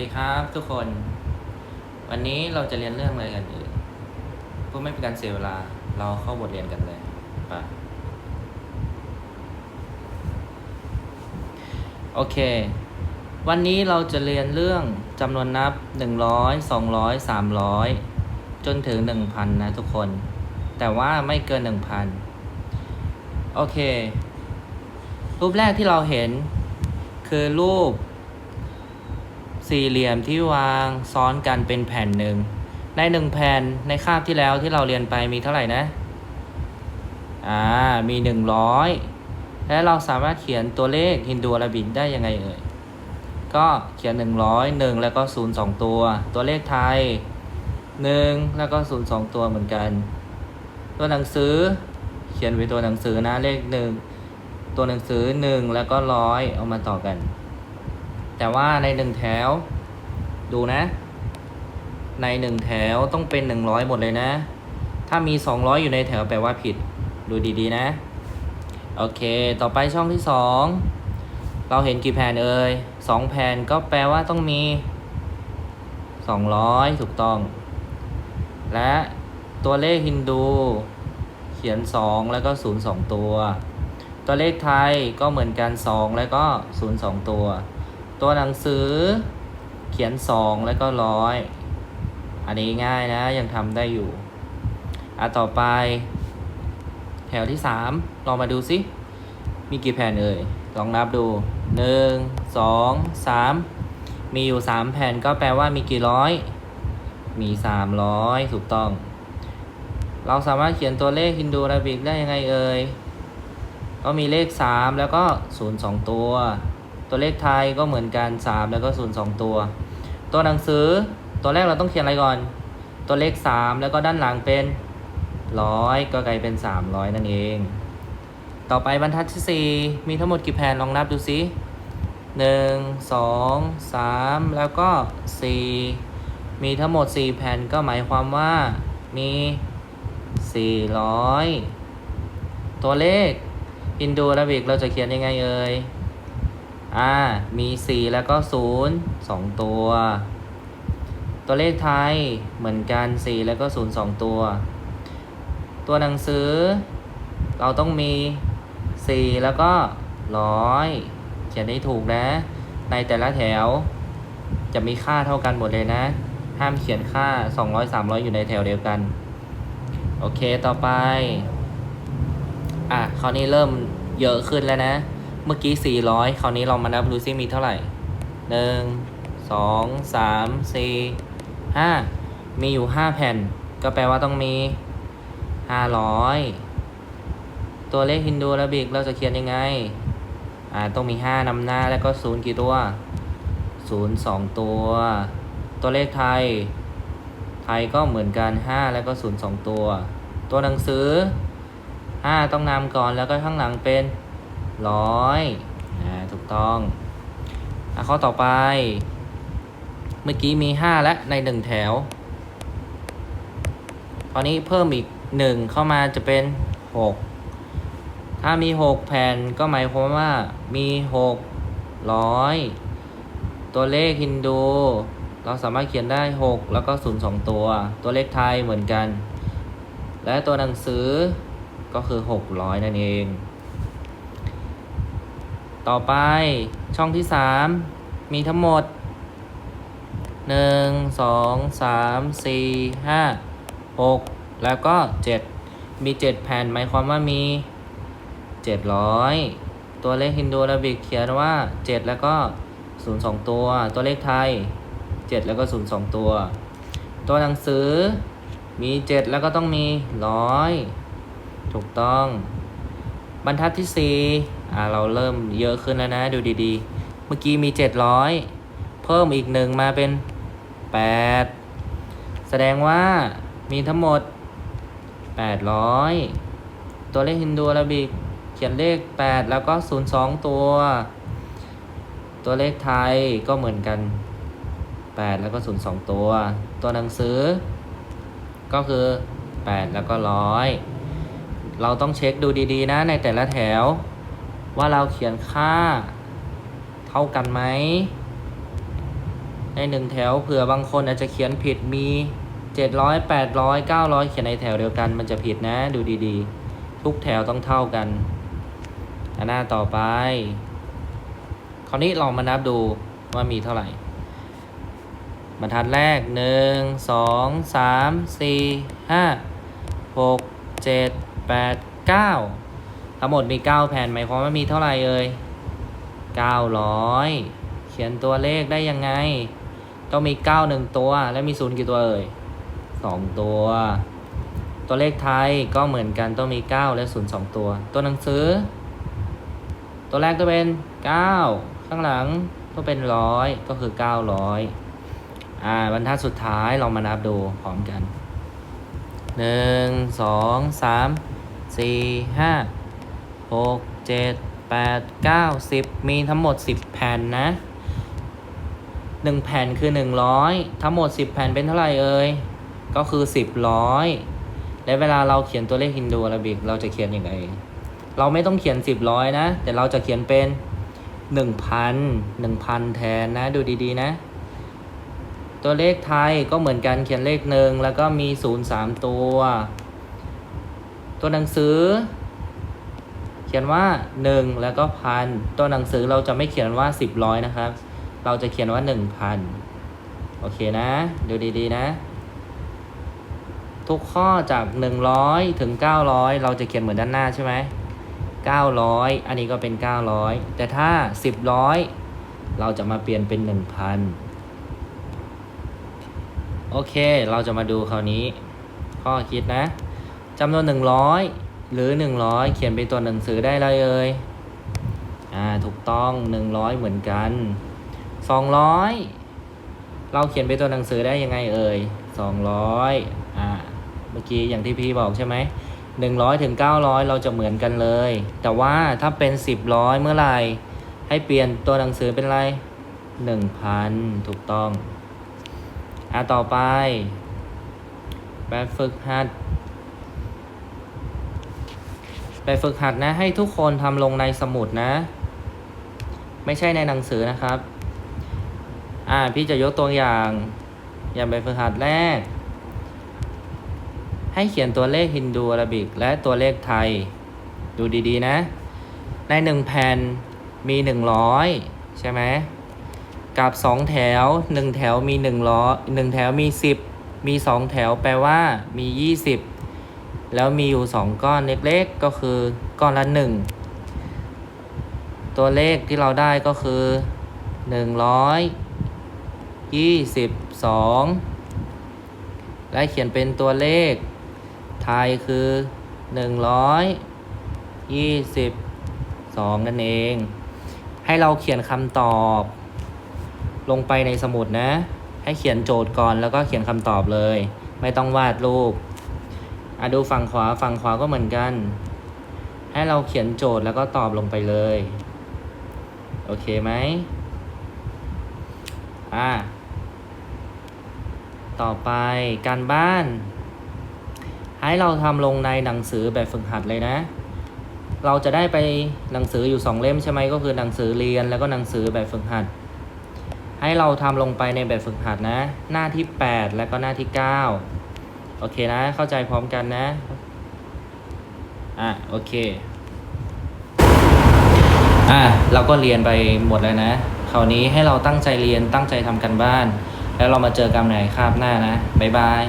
ดีครับทุกคน วันนี้เราจะเรียนเรื่องอะไรกันดีเพื่อไม่เป็นการเสียเวลาเราเข้าบทเรียนกันเลยไปโอเค วันนี้เราจะเรียนเรื่องจำนวนนับ 100 200 300 จนถึง 1,000 นะทุกคน แต่ว่าไม่เกิน 1,000 โอเค รูปแรกที่เราเห็นคือรูป สี่เหลี่ยมที่วางซ้อนกันเป็นแผ่นหนึ่ง ในหนึ่งแผ่นในคาบที่แล้วที่เราเรียนไปมีเท่าไหร่นะ อ่า มีหนึ่งร้อยและเราสามารถเขียนตัวเลขฮินดูอาราบิกได้ยังไงเอ่ย ก็เขียนหนึ่งร้อยหนึ่งแล้วก็ศูนย์สองตัว ตัวเลขไทยหนึ่งแล้วก็ศูนย์สองตัวเหมือนกัน ตัวหนังสือเขียนไว้ตัวหนังสือนะเลขหนึ่งตัวหนังสือหนึ่งแล้วก็ร้อยเอามาต่อกัน แต่ว่าในหนึ่งแถว ดูนะ ในหนึ่งแถวต้องเป็นหนึ่งร้อยหมดเลยนะ ถ้ามีสองร้อยอยู่ในแถวแปลว่าผิด ดูดีๆนะ โอเค ต่อไปช่องที่สองเราเห็นกี่แผ่นเอ่ยสองแผ่นก็แปลว่าต้องมีสองร้อยถูกต้อง และตัวเลขฮินดู เขียนสองแล้วก็ศูนย์สองตัว ตัวเลขไทยก็เหมือนกันสองแล้วก็ศูนย์สองตัว ตัวหนังสือเขียนสองแล้วก็ร้อยอันนี้ง่ายนะยังทำได้อยู่อะต่อไป แถวที่สามลองมาดูสิมีกี่แผ่นเอ่ยลองนับดูหนึ่งสองสามมีอยู่สามแผ่นก็แปลว่ามีกี่ร้อย มีสามร้อยถูกต้อง เราสามารถเขียนตัวเลขฮินดูอาราบิกได้ยังไงเอ่ยก็มีเลขสามแล้วก็ศูนย์สองตัว ตัวเลขไทยก็เหมือนกันสามแล้วก็ศูนย์สองตัว ตัวหนังสือตัวแรกเราต้องเขียนอะไรก่อน ตัวเลขสามแล้วก็ด้านหลังเป็นร้อยก็กลายเป็นสามร้อยนั่นเอง ต่อไปบรรทัดที่สี่มีทั้งหมดกี่แผ่นลองนับดูสิหนึ่งสองสามแล้วก็สี่มีทั้งหมดสี่แผ่นก็หมายความว่ามีสี่ร้อยตัวเลขอินโดอาราบิกเราจะเขียนยังไงเอ่ย อ่า มี 4 แล้วก็ 0 2 ตัว ตัวเลขไทยเหมือนกัน 4 แล้วก็ 0 2 ตัว ตัวหนังสือ เราต้องมี 4 แล้วก็ร้อยเขียนได้ถูกนะ ในแต่ละแถว จะมีค่าเท่ากันหมดเลยนะ ห้ามเขียนค่า 200 300 อยู่ในแถวเดียวกัน โอเคต่อไป อะคราวนี้เริ่มเยอะขึ้นแล้วนะ เมื่อกี้ 400 คราวนี้เรามานับดูซิมีเท่าไหร่ 1 2 3 4 5 มีอยู่ 5 แผ่น ก็แปลว่าต้องมี 500 ตัวเลขฮินดูอาราบิกเราจะเขียนยังไง อ่า ต้องมี 5นำหน้าแล้วก็ 0 กี่ตัว 0 2 ตัว ตัวเลขไทย ไทยก็เหมือนกัน 5 แล้วก็ 0 2 ตัว ตัวหนังสือ 5 ต้องนำก่อนแล้วก็ข้างหลังเป็น ร้อยอ่าถูกต้องอะข้อต่อไป เมื่อกี้มี5และใน1แถวคราวนี้เพิ่มอีก1เข้ามาจะเป็น6ถ้ามี6แผ่นก็หมายความว่ามี6ร้อยตัวเลขฮินดู เราสามารถเขียนได้6แล้วก็0 2ตัว ตัวเลขไทยเหมือนกัน และตัวหนังสือก็คือ600นั่นเอง ต่อไปช่องที่3มีทั้งหมด1 2 3 4 5 6แล้วก็7มี7แผ่นหมายความว่ามี700ตัวเลขฮินดูอาราบิกเขียนว่า7แล้วก็0 2ตัว ตัวเลขไทย7แล้วก็0 2ตัว ตัวหนังสือมี7แล้วก็ต้องมีร้อยถูกต้อง บรรทัดที่ 4 อ่า เราเริ่มเยอะขึ้นแล้วนะ ดูดีๆ เมื่อกี้มี 700 เพิ่มอีกหนึ่งมาเป็น 8 แสดงว่ามีทั้งหมด 800 ตัวเลขฮินดูอาราบิก เขียนเลข 8 แล้วก็ 02 ตัว ตัวเลขไทยก็เหมือนกัน 8 แล้วก็ 02 ตัว ตัวหนังสือ ก็คือ 8 แล้วก็ร้อย เราต้องเช็คดูดีๆนะในแต่ละแถว ว่าเราเขียนค่าเท่ากันไหมในหนึ่งแถวเผื่อบางคนอาจจะเขียนผิดมี700 800 900 เขียนในแถวเดียวกันมันจะผิดนะดูดีๆ ทุกแถวต้องเท่ากันหน้าต่อไป คราวนี้ลองมานับดูว่ามีเท่าไหร่ บรรทัดแรก 1 2 3 4 5 6 7 แปดเก้าทั้งหมดมีเก้าแผ่นหมายความว่ามีเท่าไหร่เอ่ยเก้าร้อยเขียนตัวเลขได้ยังไง ต้องมีเก้าหนึ่งตัวและมีศูนย์กี่ตัวเอ่ยสองตัว ตัวเลขไทยก็เหมือนกันต้องมีเก้าและศูนย์สองตัว ตัวหนังสือ ตัวแรกต้องเป็นเก้าข้างหลังต้องเป็นร้อยก็คือเก้าร้อยอ่าบรรทัดสุดท้ายเรามานับดูพร้อมกันหนึ่งสองสาม สี่ห้าหกเจ็ดแปดเก้าสิบมีทั้งหมดสิบแผ่นนะหนึ่งแผ่นคือหนึ่งร้อยทั้งหมดสิบแผ่นเป็นเท่าไหร่เอ่ยก็คือสิบร้อยและเวลาเราเขียนตัวเลขฮินดูอาราบิกเราจะเขียนยังไง เราไม่ต้องเขียนสิบร้อยนะ แต่เราจะเขียนเป็นหนึ่งพันหนึ่งพันแทนนะดูดีๆนะ ตัวเลขไทยก็เหมือนกันเขียนเลขหนึ่งแล้วก็มีศูนย์สามตัว ตัวหนังสือ เขียนว่าหนึ่งแล้วก็พันตัวหนังสือเราจะไม่เขียนว่าสิบร้อยนะครับ เราจะเขียนว่าหนึ่งพันโอเคนะ ดูดีๆนะ ทุกข้อจากหนึ่งร้อยถึงเก้าร้อยเราจะเขียนเหมือนด้านหน้าใช่ไหมเก้าร้อยอันนี้ก็เป็นเก้าร้อยแต่ถ้าสิบร้อยเราจะมาเปลี่ยนเป็นหนึ่งพันโอเค เราจะมาดูคราวนี้ ข้อคิดนะ จำนวนหนึ่งร้อยหรือหนึ่งร้อยเขียนเป็นตัวหนังสือได้เลยเอ่ยอ่าถูกต้องหนึ่งร้อยเหมือนกันสองร้อยเราเขียนเป็นตัวหนังสือได้ยังไงเอ่ยสองร้อยอ่าเมื่อกี้อย่างที่พี่บอกใช่ไหมหนึ่งร้อยถึงเก้าร้อยเราจะเหมือนกันเลย แต่ว่าถ้าเป็นสิบร้อยเมื่อไหร่ให้เปลี่ยนตัวหนังสือเป็นอะไรหนึ่งพันถูกต้องอะต่อไปแบบฝึกหัด แบบฝึกหัดนะ ให้ทุกคนทำลงในสมุดนะ ไม่ใช่ในหนังสือนะครับ อ่าพี่จะยกตัวอย่าง อย่างแบบฝึกหัดแรก ให้เขียนตัวเลขฮินดูอาราบิก และตัวเลขไทย ดูดีๆนะ ในหนึ่งแผ่นมีหนึ่งร้อยใช่ไหมกับสองแถวหนึ่งแถวมีหนึ่งร้อยหนึ่งแถวมีสิบมีสองแถวแปลว่ามียี่สิบ แล้วมีอยู่สองก้อนเล็กๆก็คือก้อนละหนึ่งตัวเลขที่เราได้ก็คือหนึ่งร้อยยี่สิบสองและเขียนเป็นตัวเลข ไทยคือหนึ่งร้อยยี่สิบสองนั่นเอง ให้เราเขียนคำตอบ ลงไปในสมุดนะ ให้เขียนโจทย์ก่อนแล้วก็เขียนคำตอบเลย ไม่ต้องวาดรูป อะดูฝั่งขวาฝั่งขวาก็เหมือนกัน ให้เราเขียนโจทย์แล้วก็ตอบลงไปเลย โอเคไหมอะต่อไปการบ้าน ให้เราทำลงในหนังสือแบบฝึกหัดเลยนะ เราจะได้ไปหนังสืออยู่สองเล่มใช่ไหมก็คือหนังสือเรียนแล้วก็หนังสือแบบฝึกหัด ให้เราทำลงไปในแบบฝึกหัดนะ หน้าที่ 8 และก็หน้าที่ 9 โอเคนะ เข้าใจพร้อมกันนะ อะ โอเค อะ เราก็เรียนไปหมดแล้วนะ คราวนี้ให้เราตั้งใจเรียนตั้งใจทำกันบ้าน แล้วเรามาเจอกันในคาบหน้านะ บ๊ายบาย